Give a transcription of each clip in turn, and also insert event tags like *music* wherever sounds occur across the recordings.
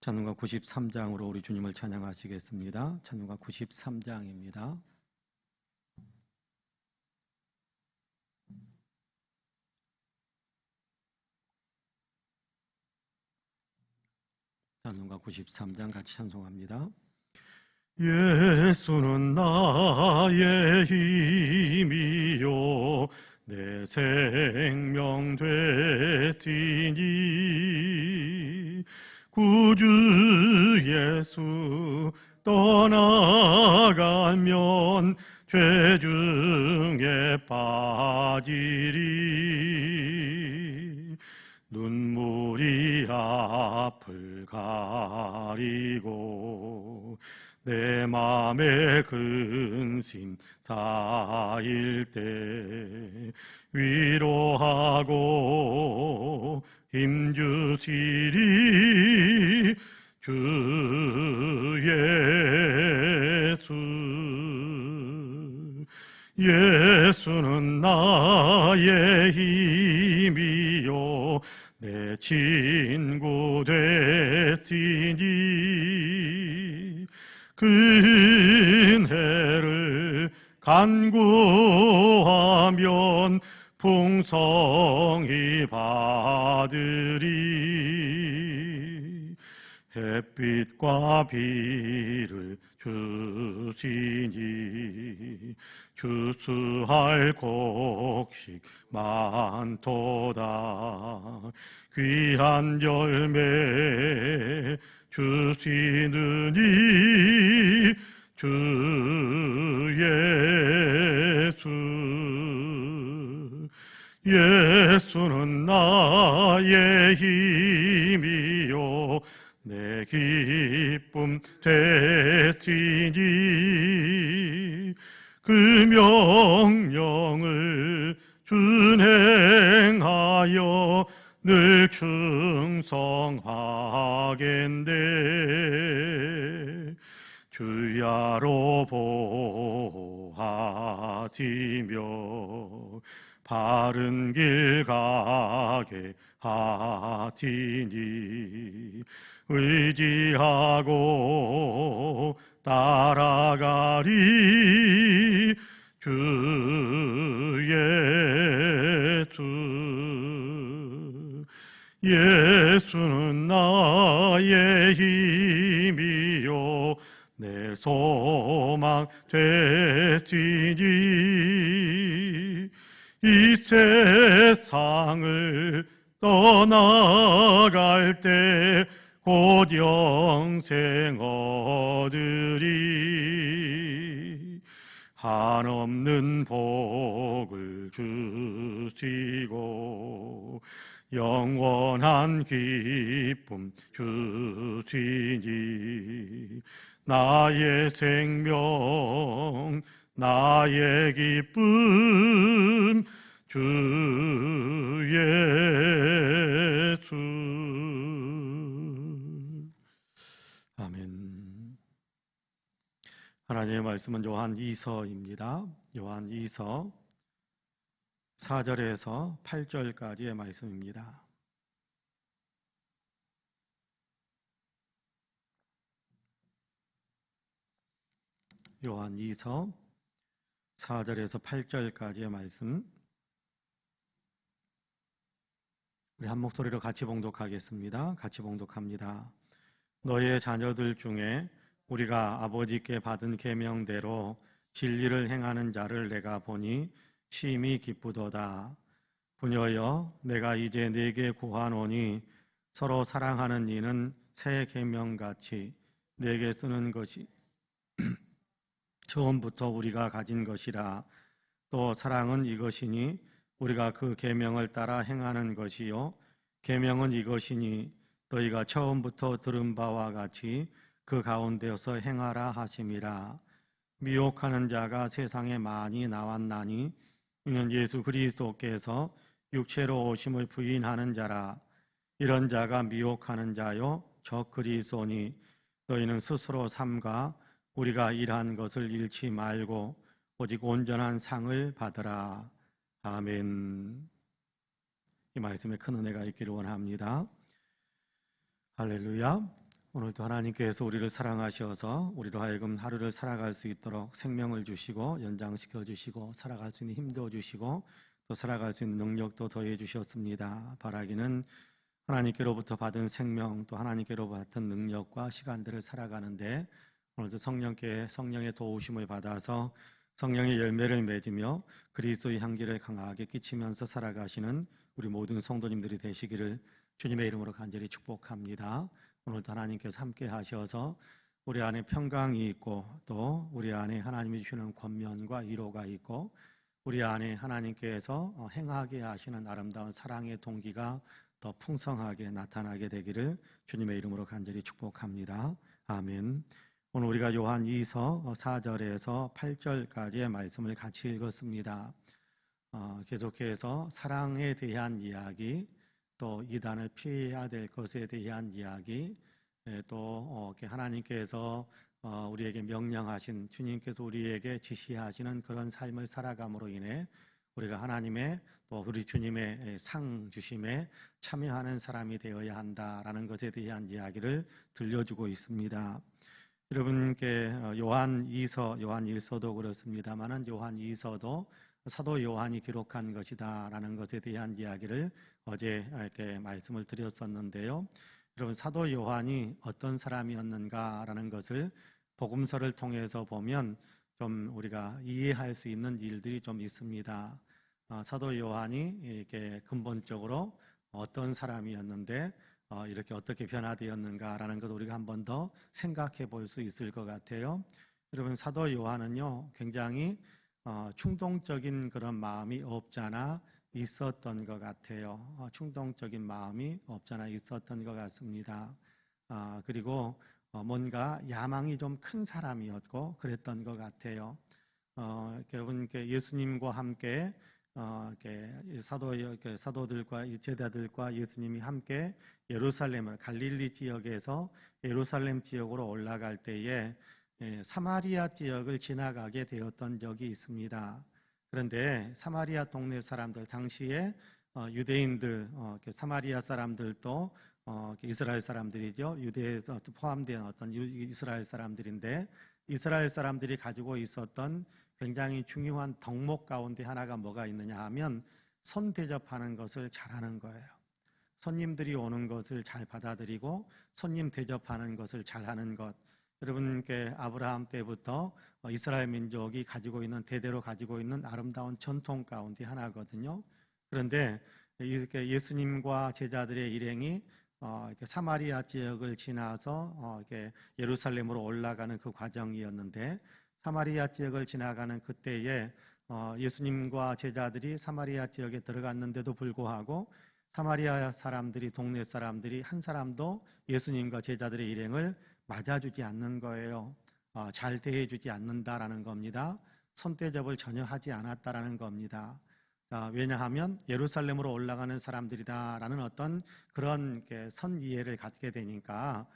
찬송가 93장으로 우리 주님을 찬양하시겠습니다. 찬송가 93장입니다. 찬송가 93장 같이 찬송합니다. 예수는 나의 힘이요 내 생명 되시니 구주 예수 떠나가면 죄 중에 빠지리. 눈물이 앞을 가리고 내 맘에 근심 쌓일 때 위로하고 힘주시리 주 예수 예수는 나의 힘이요. 내 친구 되시니 그 은혜를 간구하면 풍성히 받으리 햇빛과 비를 주시니 주수할 곡식 많도다. 귀한 열매 주시느니 주 예수 예수는 나의 힘이요. 내 기쁨 되시니 그 명령을 준행하여 늘 충성하겠네. 주야로 보하지며 바른 길 가게 하지니 의지하고 따라가리 주 예수 예수는 나의 힘이요 내 소망 되시니 이 세상을 떠나갈 때 곧 영생 얻으리. 한없는 복을 주시고 영원한 기쁨 주시니 나의 생명 나의 기쁨 주 예수. 아멘. 하나님의 말씀은 요한 2서입니다. 요한 2서 4절에서 8절까지의 말씀입니다. 요한 2서 4절에서 8절까지의 말씀 우리 한 목소리로 같이 봉독하겠습니다. 같이 봉독합니다. 너의 자녀들 중에 우리가 아버지께 받은 계명대로 진리를 행하는 자를 내가 보니 심히 기쁘도다. 부녀여 내가 이제 네게 구하노니 서로 사랑하는 이는 새 계명같이 내게 쓰는 것이 처음부터 우리가 가진 것이라 또 사랑은 이것이니 우리가 그 계명을 따라 행하는 것이요. 계명은 이것이니 너희가 처음부터 들은 바와 같이 그 가운데서 행하라 하심이라. 미혹하는 자가 세상에 많이 나왔나니 이는 예수 그리스도께서 육체로 오심을 부인하는 자라. 이런 자가 미혹하는 자요 저 그리스도니 너희는 스스로 삼가 우리가 일한 것을 잃지 말고 오직 온전한 상을 받으라. 아멘. 이 말씀에 큰 은혜가 있기를 원합니다. 할렐루야. 오늘도 하나님께서 우리를 사랑하셔서 우리로 하여금 하루를 살아갈 수 있도록 생명을 주시고 연장시켜 주시고 살아갈 수 있는 힘도 주시고 또 살아갈 수 있는 능력도 더해 주셨습니다. 바라기는 하나님께로부터 받은 생명 또 하나님께로부터 받은 능력과 시간들을 살아가는데 오늘도 성령께 성령의 도우심을 받아서 성령의 열매를 맺으며 그리스도의 향기를 강하게 끼치면서 살아가시는 우리 모든 성도님들이 되시기를 주님의 이름으로 간절히 축복합니다. 오늘도 하나님께서 함께 하셔서 우리 안에 평강이 있고 또 우리 안에 하나님이 주시는 권면과 위로가 있고 우리 안에 하나님께서 어, 행하게 하시는 아름다운 사랑의 동기가 더 풍성하게 나타나게 되기를 주님의 이름으로 간절히 축복합니다. 아멘. 오늘 우리가 요한 2서 4절에서 8절까지의 말씀을 같이 읽었습니다. 어, 계속해서 사랑에 대한 이야기, 또 이단을 피해야 될 것에 대한 이야기, 예, 또 어, 하나님께서 어, 우리에게 명령하신 주님께서 우리에게 지시하시는 그런 삶을 살아감으로 인해 우리가 하나님의 또 우리 주님의 예, 상 주심에 참여하는 사람이 되어야 한다라는 것에 대한 이야기를 들려주고 있습니다. 여러분께 어, 요한 2서, 요한 1서도 그렇습니다만은 요한 2서도 사도 요한이 기록한 것이다라는 것에 대한 이야기를 어제 이렇게 말씀을 드렸었는데요. 여러분 사도 요한이 어떤 사람이었는가라는 것을 복음서를 통해서 보면 좀 우리가 이해할 수 있는 일들이 좀 있습니다. 어, 사도 요한이 이렇게 근본적으로 어떤 사람이었는데 어, 이렇게 어떻게 변화되었는가라는 것을 우리가 한 번 더 생각해 볼 수 있을 것 같아요. 여러분 사도 요한은요 굉장히 어, 충동적인 그런 마음이 없잖아 있었던 것 같아요. 어, 충동적인 마음이 없잖아 있었던 것 같습니다. 아, 그리고 어, 뭔가 야망이 좀 큰 사람이었고 그랬던 것 같아요. 어, 여러분 예수님과 함께 어, 사도 사도들과 제자들과 예수님이 함께 예루살렘을 갈릴리 지역에서 예루살렘 지역으로 올라갈 때에 예, 사마리아 지역을 지나가게 되었던 적이 있습니다. 그런데 사마리아 동네 사람들 당시에 어, 유대인들 어, 사마리아 사람들도 어, 이스라엘 사람들이죠. 유대에 포함된 어떤 이스라엘 사람들인데 이스라엘 사람들이 가지고 있었던 굉장히 중요한 덕목 가운데 하나가 뭐가 있느냐 하면 손 대접하는 것을 잘하는 거예요. 손님들이 오는 것을 잘 받아들이고 손님 대접하는 것을 잘하는 것. 여러분께 아브라함 때부터 이스라엘 민족이 가지고 있는 대대로 가지고 있는 아름다운 전통 가운데 하나거든요. 그런데 이렇게 예수님과 제자들의 일행이 어, 사마리아 지역을 지나서 어, 예루살렘으로 올라가는 그 과정이었는데 사마리아 지역을 지나가는 그때에 어, 예수님과 제자들이 사마리아 지역에 들어갔는데도 불구하고 사마리아 사람들이 동네 사람들이 한 사람도 예수님과 제자들의 일행을 맞아주지 않는 거예요. 어, 잘 대해주지 않는다라는 겁니다. 손대접을 전혀 하지 않았다라는 겁니다. 어, 왜냐하면 예루살렘으로 올라가는 사람들이다라는 어떤 그런 선 이해를 갖게 되니까 아,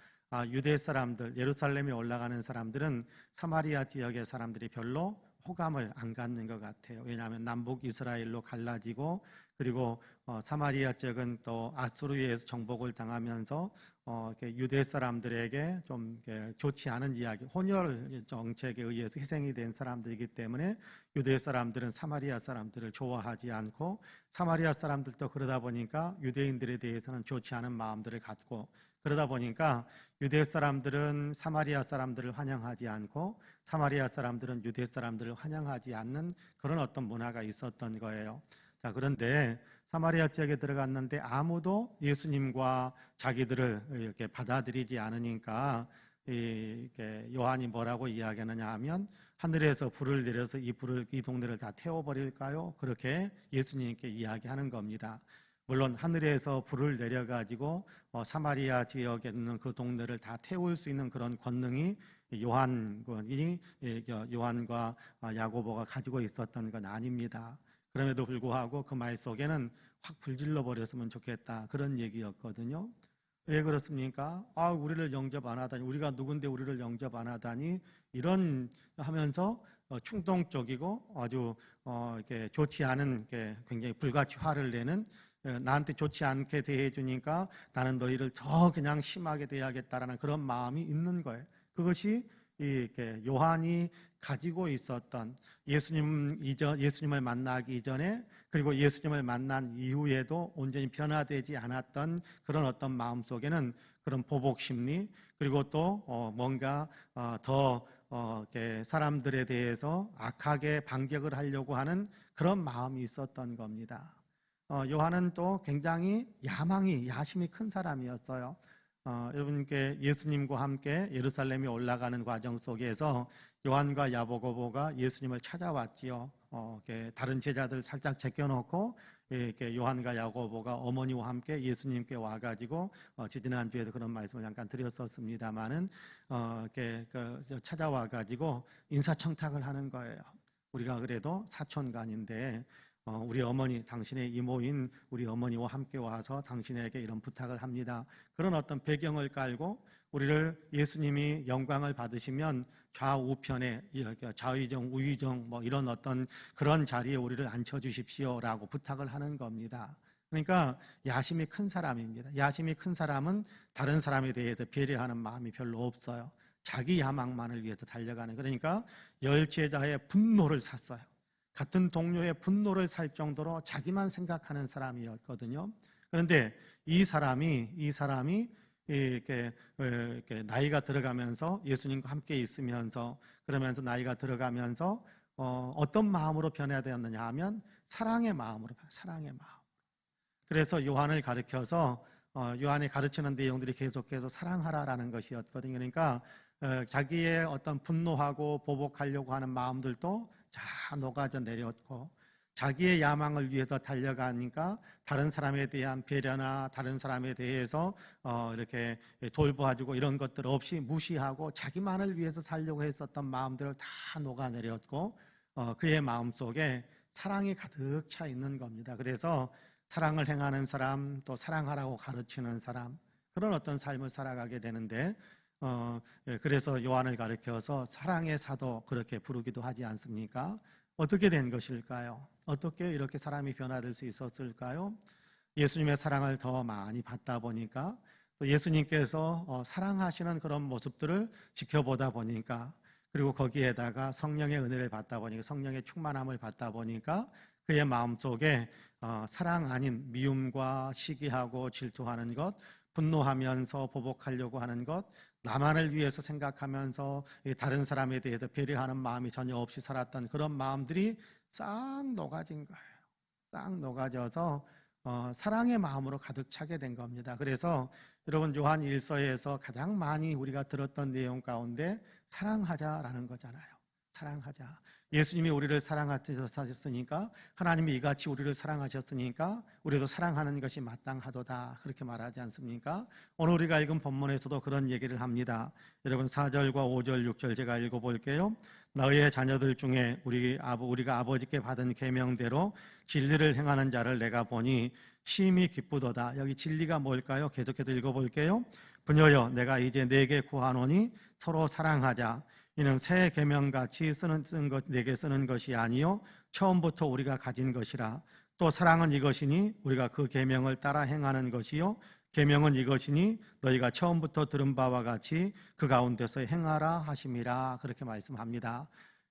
유대 사람들, 예루살렘에 올라가는 사람들은 사마리아 지역의 사람들이 별로 호감을 안 갖는 것 같아요. 왜냐하면 남북 이스라엘로 갈라지고 그리고 어, 사마리아 쪽은 또 아수르에서 정복을 당하면서 어, 유대 사람들에게 좀 좋지 않은 이야기, 혼혈 정책에 의해서 희생이 된 사람들이기 때문에 유대 사람들은 사마리아 사람들을 좋아하지 않고 사마리아 사람들도 그러다 보니까 유대인들에 대해서는 좋지 않은 마음들을 갖고 그러다 보니까 유대 사람들은 사마리아 사람들을 환영하지 않고 사마리아 사람들은 유대 사람들을 환영하지 않는 그런 어떤 문화가 있었던 거예요. 자, 그런데 사마리아 지역에 들어갔는데 아무도 예수님과 자기들을 이렇게 받아들이지 않으니까 이- 이렇게 요한이 뭐라고 이야기하느냐 하면 하늘에서 불을 내려서 이 불을 이 동네를 다 태워 버릴까요? 그렇게 예수님께 이야기하는 겁니다. 물론 하늘에서 불을 내려가지고 어, 사마리아 지역에 있는 그 동네를 다 태울 수 있는 그런 권능이 요한이 예, 저 요한과 아, 야고보가 가지고 있었던 건 아닙니다. 그럼에도 불구하고 그 말 속에는 확 불질러 버렸으면 좋겠다 그런 얘기였거든요. 왜 그렇습니까? 아, 우리를 영접 안 하다니, 우리가 누군데 우리를 영접 안 하다니, 이런 하면서 어, 충동적이고 아주 어, 이렇게 좋지 않은 이렇게 굉장히 불같이 화를 내는 어, 나한테 좋지 않게 대해 주니까 나는 너희를 더 그냥 심하게 대하겠다라는 그런 마음이 있는 거예요. 그것이 이 이렇게 요한이 가지고 있었던 예수님 이전 예수님을 만나기 이전에 그리고 예수님을 만난 이후에도 온전히 변화되지 않았던 그런 어떤 마음 속에는 그런 보복 심리 그리고 또 어, 뭔가 어, 더 어, 사람들에 대해서 악하게 반격을 하려고 하는 그런 마음이 있었던 겁니다. 어, 요한은 또 굉장히 야망이 야심이 큰 사람이었어요. 어, 여러분께 예수님과 함께 예루살렘에 올라가는 과정 속에서 요한과 야보고보가 예수님을 찾아왔지요. 어, 다른 제자들 살짝 제껴놓고 이렇게 요한과 야고보가 어머니와 함께 예수님께 와가지고 어, 지지난 주에도 그런 말씀을 잠깐 드렸었습니다만은 어, 이렇게 그, 저 찾아와가지고 인사청탁을 하는 거예요. 우리가 그래도 사촌간인데 어, 우리 어머니, 당신의 이모인 우리 어머니와 함께 와서 당신에게 이런 부탁을 합니다. 그런 어떤 배경을 깔고 우리를 예수님이 영광을 받으시면 좌우편에 이렇게 좌의정, 우의정 뭐 이런 어떤 그런 자리에 우리를 앉혀 주십시오라고 부탁을 하는 겁니다. 그러니까 야심이 큰 사람입니다. 야심이 큰 사람은 다른 사람에 대해서 배려하는 마음이 별로 없어요. 자기 야망만을 위해서 달려가는 그러니까 열 제자의 분노를 샀어요. 같은 동료의 분노를 살 정도로 자기만 생각하는 사람이었거든요. 그런데 이 사람이 이 사람이 이렇게, 어, 이렇게 나이가 들어가면서 예수님과 함께 있으면서 그러면서 나이가 들어가면서 어, 어떤 마음으로 변화되었느냐 하면 사랑의 마음으로 사랑의 마음. 그래서 요한을 가르쳐서 어, 요한이 가르치는 내용들이 계속해서 사랑하라라는 것이었거든요. 그러니까 어, 자기의 어떤 분노하고 보복하려고 하는 마음들도 다 녹아져 내렸고 자기의 야망을 위해서 달려가니까 다른 사람에 대한 배려나 다른 사람에 대해서 어, 이렇게 돌봐주고 이런 것들 없이 무시하고 자기만을 위해서 살려고 했었던 마음들을 다 녹아내렸고 어, 그의 마음 속에 사랑이 가득 차 있는 겁니다. 그래서 사랑을 행하는 사람 또 사랑하라고 가르치는 사람 그런 어떤 삶을 살아가게 되는데 어, 예, 그래서 요한을 가르쳐서 사랑의 사도 그렇게 부르기도 하지 않습니까? 어떻게 된 것일까요? 어떻게 이렇게 사람이 변화될 수 있었을까요? 예수님의 사랑을 더 많이 받다 보니까 또 예수님께서 어, 사랑하시는 그런 모습들을 지켜보다 보니까 그리고 거기에다가 성령의 은혜를 받다 보니까 성령의 충만함을 받다 보니까 그의 마음 속에 어, 사랑 아닌 미움과 시기하고 질투하는 것, 분노하면서 보복하려고 하는 것, 나만을 위해서 생각하면서 이 다른 사람에 대해서 배려하는 마음이 전혀 없이 살았던 그런 마음들이 싹 녹아진 거예요. 싹 녹아져서 어, 사랑의 마음으로 가득 차게 된 겁니다. 그래서 여러분 요한 일서에서 가장 많이 우리가 들었던 내용 가운데 사랑하자라는 거잖아요. 사랑하자. 예수님이 우리를 사랑하셨으니까 하나님이 이같이 우리를 사랑하셨으니까 우리도 사랑하는 것이 마땅하도다 그렇게 말하지 않습니까? 오늘 우리가 읽은 본문에서도 그런 얘기를 합니다. 여러분 4절과 5절, 6절 제가 읽어볼게요. 너희의 자녀들 중에 우리 아버 우리가 아버지께 받은 계명대로 진리를 행하는 자를 내가 보니 심히 기쁘도다. 여기 진리가 뭘까요? 계속해서 읽어볼게요. 부녀여, 내가 이제 내게 구하노니 서로 사랑하자. 이는 새 계명 같이 쓰는 쓴것 내게 쓰는 것이 아니요 처음부터 우리가 가진 것이라 또 사랑은 이것이니 우리가 그 계명을 따라 행하는 것이요 계명은 이것이니 너희가 처음부터 들은 바와 같이 그 가운데서 행하라 하심이라 그렇게 말씀합니다.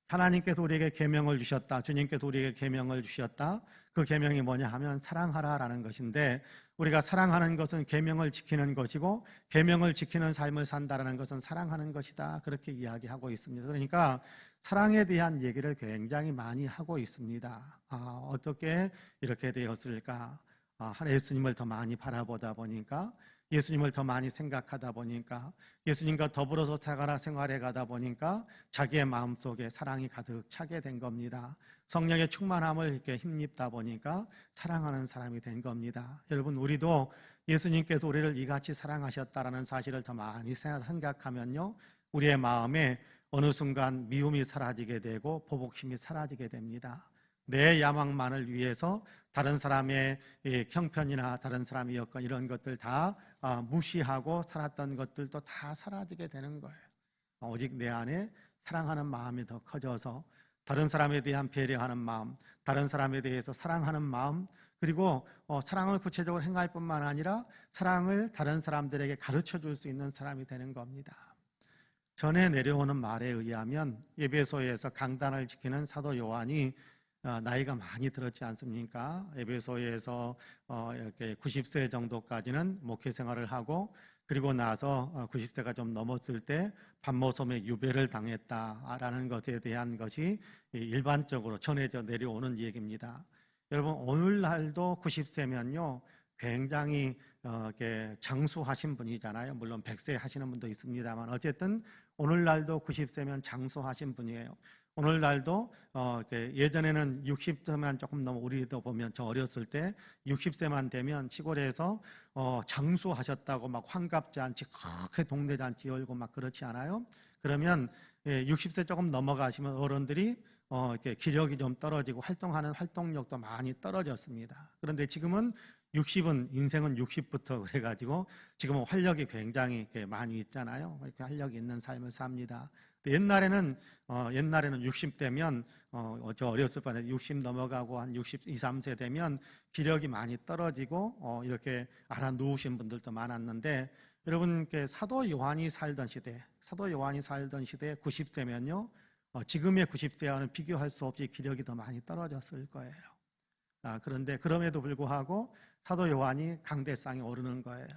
하나님께서 우리에게 계명을 주셨다. 주님께서 우리에게 계명을 주셨다. 그 계명이 뭐냐 하면 사랑하라라는 것인데 우리가 사랑하는 것은 계명을 지키는 것이고 계명을 지키는 삶을 산다라는 것은 사랑하는 것이다. 그렇게 이야기하고 있습니다. 그러니까 사랑에 대한 얘기를 굉장히 많이 하고 있습니다. 아, 어떻게 이렇게 되었을까? 아, 하나 예수님을 더 많이 바라보다 보니까 예수님을 더 많이 생각하다 보니까 예수님과 더불어서 사가라 생활해 가다 보니까 자기의 마음속에 사랑이 가득 차게 된 겁니다. 성령의 충만함을 이렇게 힘입다 보니까 사랑하는 사람이 된 겁니다. 여러분 우리도 예수님께서 우리를 이같이 사랑하셨다라는 사실을 더 많이 생각하면요. 우리의 마음에 어느 순간 미움이 사라지게 되고 보복심이 사라지게 됩니다. 내 야망만을 위해서 다른 사람의 이 형편이나 다른 사람의 여건 이런 것들 다 아, 무시하고 살았던 것들도 다 사라지게 되는 거예요. 오직 내 안에 사랑하는 마음이 더 커져서 다른 사람에 대한 배려하는 마음, 다른 사람에 대해서 사랑하는 마음, 그리고 어, 사랑을 구체적으로 행할 뿐만 아니라 사랑을 다른 사람들에게 가르쳐 줄 수 있는 사람이 되는 겁니다. 전에 내려오는 말에 의하면 예배소에서 강단을 지키는 사도 요한이 어, 나이가 많이 들었지 않습니까? 에베소에서 어, 이렇게 90세 정도까지는 목회 생활을 하고 그리고 나서 90세가 좀 넘었을 때 반모섬에 유배를 당했다라는 것에 대한 것이 일반적으로 전해져 내려오는 얘기입니다. 여러분 오늘날도 90세면요 굉장히 어, 이렇게 장수하신 분이잖아요. 물론 100세 하시는 분도 있습니다만 어쨌든 오늘날도 90세면 장수하신 분이에요. 오늘날도 어, 예전에는 60세만 조금 넘어 우리도 보면 저 어렸을 때 60세만 되면 시골에서 어, 장수하셨다고 막 환갑 잔치 크게 동네 잔치 열고 막 그렇지 않아요? 그러면 예, 60세 조금 넘어가시면 어른들이 어, 이렇게 기력이 좀 떨어지고 활동하는 활동력도 많이 떨어졌습니다. 그런데 지금은 60은 인생은 60부터 *laughs* 그래가지고 지금은 활력이 굉장히 많이 있잖아요. 이렇게 활력이 있는 삶을 삽니다. 옛날에는 어, 옛날에는 60대면 어, 저 어렸을 뻔에 60 넘어가고 한 62, 3세 되면 기력이 많이 떨어지고 어, 이렇게 알아 누우신 분들도 많았는데 여러분 사도 요한이 살던 시대, 사도 요한이 살던 시대 90세면요. 어, 지금의 90세와는 비교할 수 없이 기력이 더 많이 떨어졌을 거예요. 아, 그런데 그럼에도 불구하고 사도 요한이 강대상에 오르는 거예요.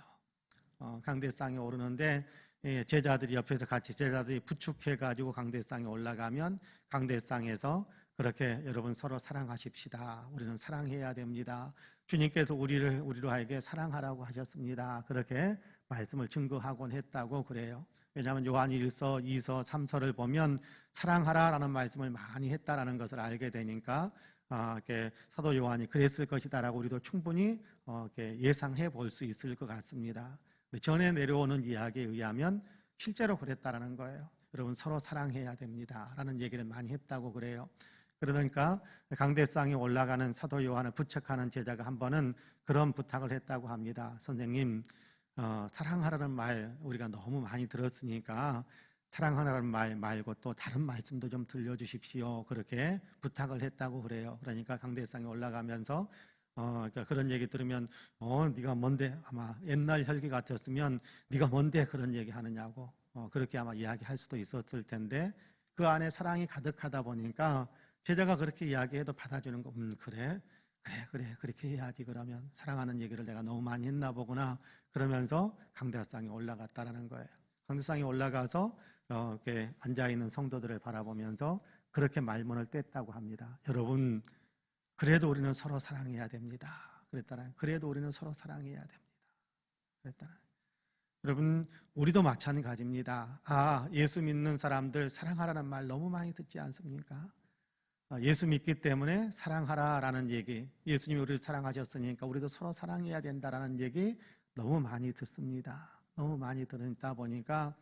어, 강대상에 오르는데 예, 제자들이 옆에서 같이 제자들이 부축해 가지고 강대상에 올라가면 강대상에서 그렇게 여러분 서로 사랑하십시다. 우리는 사랑해야 됩니다. 주님께서 우리를 우리로 하여게 사랑하라고 하셨습니다. 그렇게 말씀을 증거하곤 했다고 그래요. 왜냐하면 요한이 1서, 2서, 3서를 보면 사랑하라라는 말씀을 많이 했다라는 것을 알게 되니까 아, 이렇게 사도 요한이 그랬을 것이다라고 우리도 충분히 어, 예상해 볼 수 있을 것 같습니다. 전에 내려오는 이야기에 의하면 실제로 그랬다라는 거예요. 여러분 서로 사랑해야 됩니다라는 얘기를 많이 했다고 그래요. 그러니까 강대상에 올라가는 사도 요한을 부척하는 제자가 한 번은 그런 부탁을 했다고 합니다. 선생님, 어, 사랑하라는 말 우리가 너무 많이 들었으니까 사랑하라는 말 말고 또 다른 말씀도 좀 들려주십시오. 그렇게 부탁을 했다고 그래요. 그러니까 강대상에 올라가면서 어, 그러니까 그런 얘기 들으면 어, 네가 뭔데 아마 옛날 혈기 같았으면 네가 뭔데 그런 얘기 하느냐고 어, 그렇게 아마 이야기할 수도 있었을 텐데 그 안에 사랑이 가득하다 보니까 제자가 그렇게 이야기해도 받아주는 거, 음, 그래, 그래, 그래, 그렇게 해야지 그러면 사랑하는 얘기를 내가 너무 많이 했나 보구나 그러면서 강대상에 올라갔다라는 거예요. 강대상에 올라가서 어, 이렇게 앉아 있는 성도들을 바라보면서 그렇게 말문을 뗐다고 합니다. 여러분 그래도 우리는 서로 사랑해야 됩니다. 그랬다라. 그래도 우리는 서로 사랑해야 됩니다. 그랬다라. 여러분, 우리도 마찬가지입니다. 아, 예수 믿는 사람들 사랑하라는 말 너무 많이 듣지 않습니까? 아, 예수 믿기 때문에 사랑하라라는 얘기, 예수님이 우리를 사랑하셨으니까 우리도 서로 사랑해야 된다라는 얘기 너무 많이 듣습니다. 너무 많이 듣다 보니까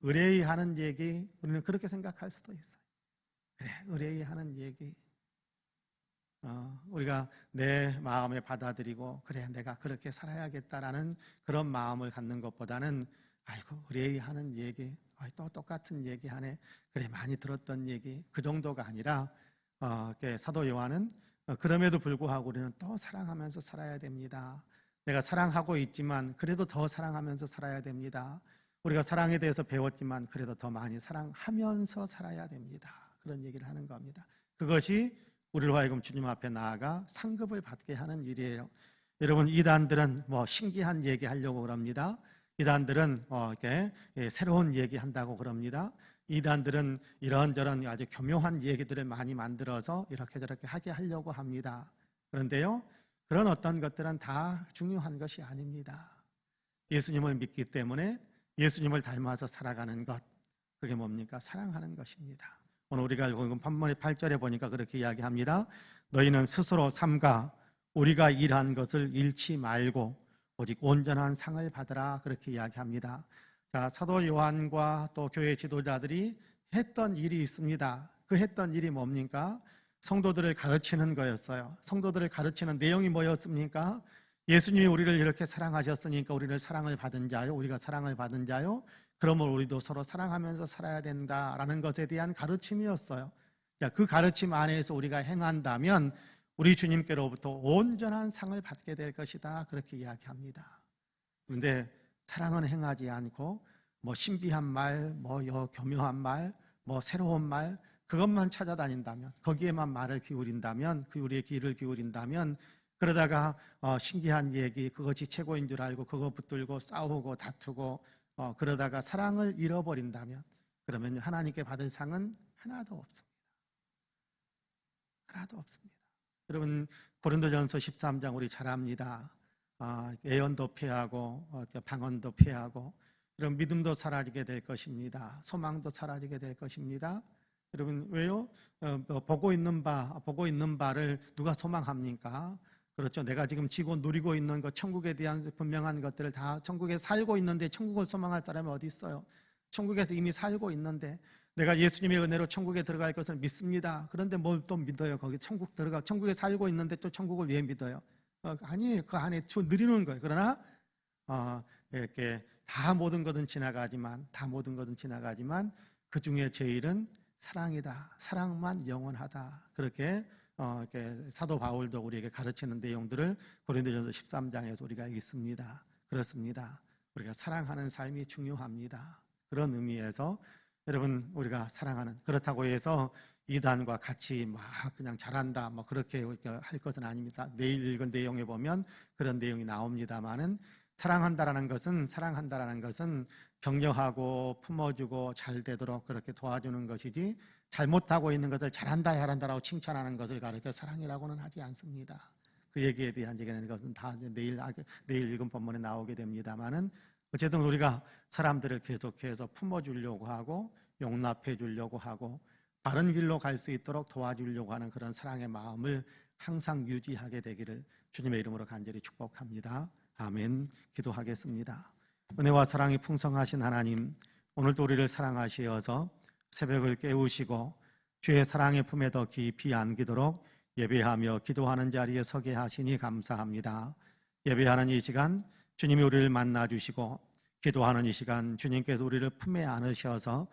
의뢰하는 얘기 우리는 그렇게 생각할 수도 있어요. 그래, 의뢰하는 얘기 어, 우리가 내 마음에 받아들이고 그래 내가 그렇게 살아야겠다라는 그런 마음을 갖는 것보다는 아이고 우리 하는 얘기 아이, 또 똑같은 얘기 하네 그래 많이 들었던 얘기 그 정도가 아니라 어, 사도 요한은 어, 그럼에도 불구하고 우리는 또 사랑하면서 살아야 됩니다. 내가 사랑하고 있지만 그래도 더 사랑하면서 살아야 됩니다. 우리가 사랑에 대해서 배웠지만 그래도 더 많이 사랑하면서 살아야 됩니다. 그런 얘기를 하는 겁니다. 그것이 우리로 하여금 주님 앞에 나아가 상급을 받게 하는 일이에요. 여러분 이단들은 뭐 신기한 얘기 하려고 그럽니다. 이단들은 어, 이렇게 예, 새로운 얘기 한다고 그럽니다. 이단들은 이런저런 아주 교묘한 얘기들을 많이 만들어서 이렇게 저렇게 하게 하려고 합니다. 그런데요, 그런 어떤 것들은 다 중요한 것이 아닙니다. 예수님을 믿기 때문에 예수님을 닮아서 살아가는 것, 그게 뭡니까? 사랑하는 것입니다. 오늘 우리가 판문의 8절에 보니까 그렇게 이야기합니다. 너희는 스스로 삼가 우리가 일한 것을 잃지 말고 오직 온전한 상을 받으라 그렇게 이야기합니다. 자, 사도 요한과 또 교회 지도자들이 했던 일이 있습니다. 그 했던 일이 뭡니까? 성도들을 가르치는 거였어요. 성도들을 가르치는 내용이 뭐였습니까? 예수님이 우리를 이렇게 사랑하셨으니까 우리를 사랑을 받은 자요, 우리가 사랑을 받은 자요. 그러면 우리도 서로 사랑하면서 살아야 된다라는 것에 대한 가르침이었어요. 자, 그 가르침 안에서 우리가 행한다면 우리 주님께로부터 온전한 상을 받게 될 것이다. 그렇게 이야기합니다. 그런데 사랑은 행하지 않고 뭐 신비한 말, 뭐 교묘한 말, 뭐 새로운 말 그것만 찾아다닌다면 거기에만 말을 기울인다면 그 우리의 귀를 기울인다면 그러다가 어, 신기한 얘기 그것이 최고인 줄 알고 그거 붙들고 싸우고 다투고 어, 그러다가 사랑을 잃어버린다면 그러면 하나님께 받을 상은 하나도 없습니다. 하나도 없습니다. 여러분 고린도전서 13장 우리 잘 압니다. 아, 예언도 피하고 어, 방언도 피하고 이런 믿음도 사라지게 될 것입니다. 소망도 사라지게 될 것입니다. 여러분 왜요? 어, 뭐 보고 있는 바 보고 있는 바를 누가 소망합니까? 그렇죠. 내가 지금 지고 누리고 있는 것, 천국에 대한 분명한 것들을 다 천국에 살고 있는데 천국을 소망할 사람이 어디 있어요? 천국에서 이미 살고 있는데 내가 예수님의 은혜로 천국에 들어갈 것을 믿습니다. 그런데 뭘 또 믿어요? 거기 천국 들어가 천국에 살고 있는데 또 천국을 왜 믿어요? 어, 아니 그 안에 누리는 거예요. 그러나 어, 이렇게 다 모든 것은 지나가지만 다 모든 것은 지나가지만 그 중에 제일은 사랑이다. 사랑만 영원하다. 그렇게 어, 이렇게 사도 바울도 우리에게 가르치는 내용들을 고린도전서 13장에서 우리가 읽습니다. 그렇습니다. 우리가 사랑하는 삶이 중요합니다. 그런 의미에서 여러분 우리가 사랑하는 그렇다고 해서 이단과 같이 막 그냥 잘한다 뭐 그렇게 할 것은 아닙니다. 내일 읽은 내용에 보면 그런 내용이 나옵니다만은 사랑한다라는 것은 사랑한다라는 것은 격려하고 품어주고 잘 되도록 그렇게 도와주는 것이지 잘못하고 있는 것을 잘한다 잘한다라고 칭찬하는 것을 가르쳐 사랑이라고는 하지 않습니다. 그 얘기에 대한 얘기는 것은 다 내일 내일 읽은 본문에 나오게 됩니다만은 어쨌든 우리가 사람들을 계속해서 품어주려고 하고 용납해 주려고 하고 바른 길로 갈 수 있도록 도와주려고 하는 그런 사랑의 마음을 항상 유지하게 되기를 주님의 이름으로 간절히 축복합니다. 아멘. 기도하겠습니다. 은혜와 사랑이 풍성하신 하나님, 오늘도 우리를 사랑하시어서 새벽을 깨우시고 주의 사랑의 품에 더 깊이 안기도록 예배하며 기도하는 자리에 서게 하시니 감사합니다. 예배하는 이 시간 주님이 우리를 만나 주시고 기도하는 이 시간 주님께서 우리를 품에 안으셔서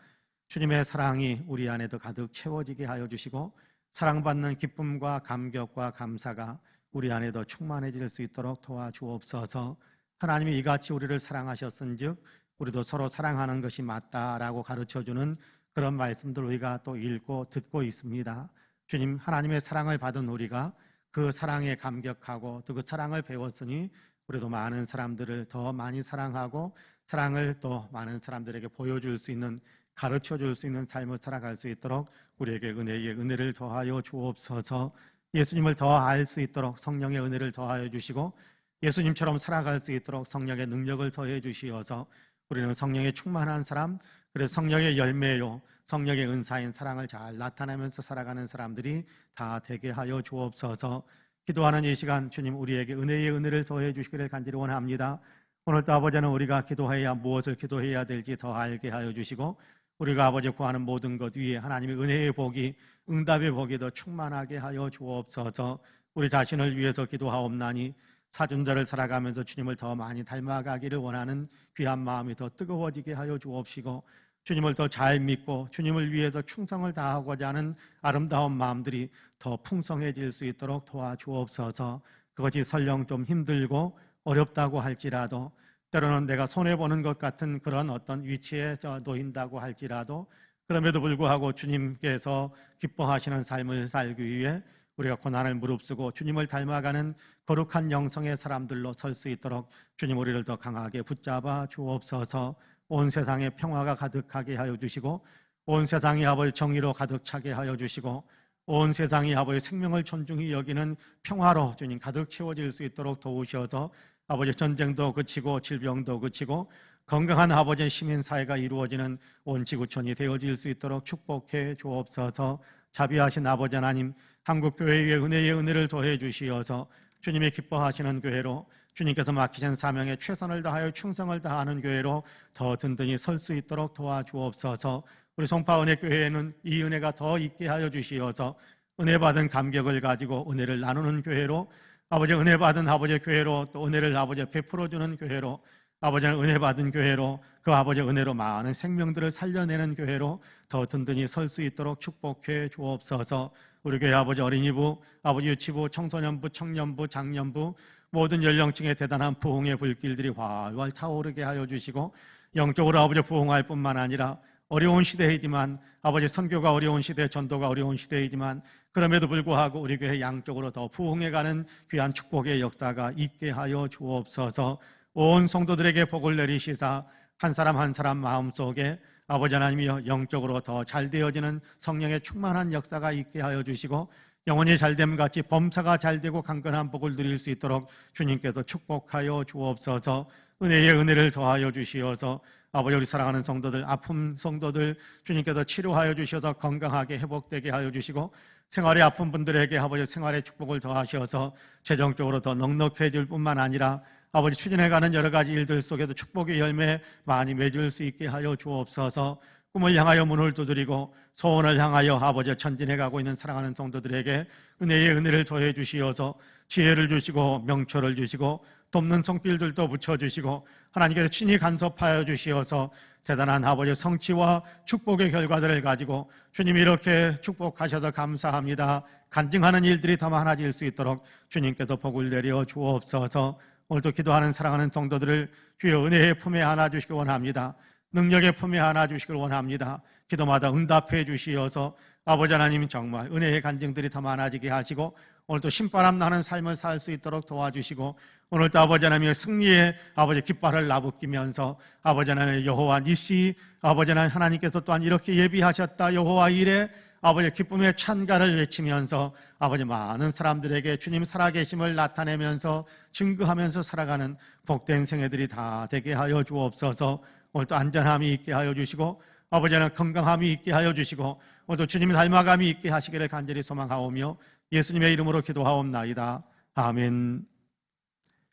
주님의 사랑이 우리 안에 더 가득 채워지게 하여 주시고 사랑받는 기쁨과 감격과 감사가 우리 안에 더 충만해질 수 있도록 도와주옵소서. 하나님이 이같이 우리를 사랑하셨은즉 우리도 서로 사랑하는 것이 맞다라고 가르쳐 주는 그런 말씀들 우리가 또 읽고 듣고 있습니다. 주님 하나님의 사랑을 받은 우리가 그 사랑에 감격하고 또 그 사랑을 배웠으니 우리도 많은 사람들을 더 많이 사랑하고 사랑을 또 많은 사람들에게 보여줄 수 있는 가르쳐 줄 수 있는 삶을 살아갈 수 있도록 우리에게 은혜의 은혜를 더하여 주옵소서 예수님을 더 알 수 있도록 성령의 은혜를 더하여 주시고 예수님처럼 살아갈 수 있도록 성령의 능력을 더해 주시어서 우리는 성령의 충만한 사람 그래서 성령의 열매요, 성령의 은사인 사랑을 잘 나타내면서 살아가는 사람들이 다 되게 하여 주옵소서. 기도하는 이 시간 주님 우리에게 은혜의 은혜를 더해 주시기를 간절히 원합니다. 오늘도 아버지는 우리가 기도해야 무엇을 기도해야 될지 더 알게 하여 주시고 우리가 아버지 구하는 모든 것 위에 하나님의 은혜의 복이 응답의 복이 더 충만하게 하여 주옵소서. 우리 자신을 위해서 기도하옵나니 사준자를 살아가면서 주님을 더 많이 닮아가기를 원하는 귀한 마음이 더 뜨거워지게 하여 주옵시고 주님을 더 잘 믿고 주님을 위해서 충성을 다하고자 하는 아름다운 마음들이 더 풍성해질 수 있도록 도와주옵소서. 그것이 설령 좀 힘들고 어렵다고 할지라도 때로는 내가 손해 보는 것 같은 그런 어떤 위치에 저 놓인다고 할지라도 그럼에도 불구하고 주님께서 기뻐하시는 삶을 살기 위해 우리가 고난을 무릅쓰고 주님을 닮아가는 거룩한 영성의 사람들로 설 수 있도록 주님 우리를 더 강하게 붙잡아 주옵소서. 온 세상에 평화가 가득하게 하여 주시고 온 세상이 아버지 정의로 가득 차게 하여 주시고 온 세상이 아버지 생명을 존중히 여기는 평화로 주님 가득 채워질 수 있도록 도우셔서 아버지 전쟁도 그치고 질병도 그치고 건강한 아버지 시민 사회가 이루어지는 온 지구촌이 되어질 수 있도록 축복해 주옵소서. 자비하신 아버지 하나님 한국 교회의 은혜의 은혜를 더해 주시어서 주님이 기뻐하시는 교회로 주님께서 맡기신 사명에 최선을 다하여 충성을 다하는 교회로 더 든든히 설 수 있도록 도와주옵소서. 우리 송파은혜 교회에는 이 은혜가 더 있게 하여 주시어서 은혜 받은 감격을 가지고 은혜를 나누는 교회로 아버지 은혜 받은 아버지 교회로 또 은혜를 아버지 베풀어 주는 교회로 아버지는 은혜 받은 교회로 그 아버지 은혜로 많은 생명들을 살려내는 교회로 더 든든히 설 수 있도록 축복해 주옵소서. 우리 교회 아버지 어린이부, 아버지 유치부, 청소년부, 청년부, 장년부 모든 연령층의 대단한 부흥의 불길들이 활활 타오르게 하여 주시고 영적으로 아버지 부흥할 뿐만 아니라 어려운 시대이지만 아버지 선교가 어려운 시대, 전도가 어려운 시대이지만 그럼에도 불구하고 우리 교회 양쪽으로 더 부흥해가는 귀한 축복의 역사가 있게 하여 주옵소서. 온 성도들에게 복을 내리시사 한 사람 한 사람 마음속에 아버지 하나님이여 영적으로 더 잘 되어지는 성령의 충만한 역사가 있게 하여 주시고 영원히 잘됨 같이 범사가 잘 되고 강건한 복을 누릴 수 있도록 주님께서 축복하여 주옵소서. 은혜의 은혜를 더하여 주시어서 아버지 우리 사랑하는 성도들 아픔 성도들 주님께서 치료하여 주셔서 건강하게 회복되게 하여 주시고 생활에 아픈 분들에게 아버지 생활의 축복을 더하셔서 재정적으로 더 넉넉해질 뿐만 아니라 아버지 추진해가는 여러 가지 일들 속에도 축복의 열매 많이 맺을 수 있게 하여 주옵소서 꿈을 향하여 문을 두드리고 소원을 향하여 아버지 전진해 가고 있는 사랑하는 성도들에게 은혜의 은혜를 더해 주시어서 지혜를 주시고 명철을 주시고 돕는 성필들도 붙여주시고 하나님께서 친히 간섭하여 주시어서 대단한 아버지 성취와 축복의 결과들을 가지고 주님이 이렇게 축복하셔서 감사합니다. 간증하는 일들이 더 많아질 수 있도록 주님께서 복을 내려 주옵소서 오늘도 기도하는 사랑하는 성도들을 주여 은혜의 품에 안아주시기 원합니다. 능력의 품에 안아주시길 원합니다. 기도마다 응답해 주시어서 아버지 하나님 정말 은혜의 간증들이 더 많아지게 하시고 오늘도 신바람 나는 삶을 살 수 있도록 도와주시고 오늘도 아버지 하나님의 승리의 아버지 깃발을 나부끼면서 아버지 하나님의 여호와 니시 아버지 하나님 하나님께서 또한 이렇게 예비하셨다 여호와 이래 아버지 기쁨의 찬가를 외치면서 아버지 많은 사람들에게 주님 살아계심을 나타내면서 증거하면서 살아가는 복된 생애들이 다 되게 하여 주옵소서 오늘도 안전함이 있게 하여 주시고 아버지는 건강함이 있게 하여 주시고 오늘도 주님 닮아감이 있게 하시기를 간절히 소망하오며 예수님의 이름으로 기도하옵나이다. 아멘.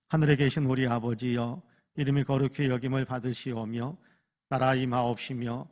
하늘에 계신 우리 아버지여 이름이 거룩히 여김을 받으시오며 나라 임하옵시며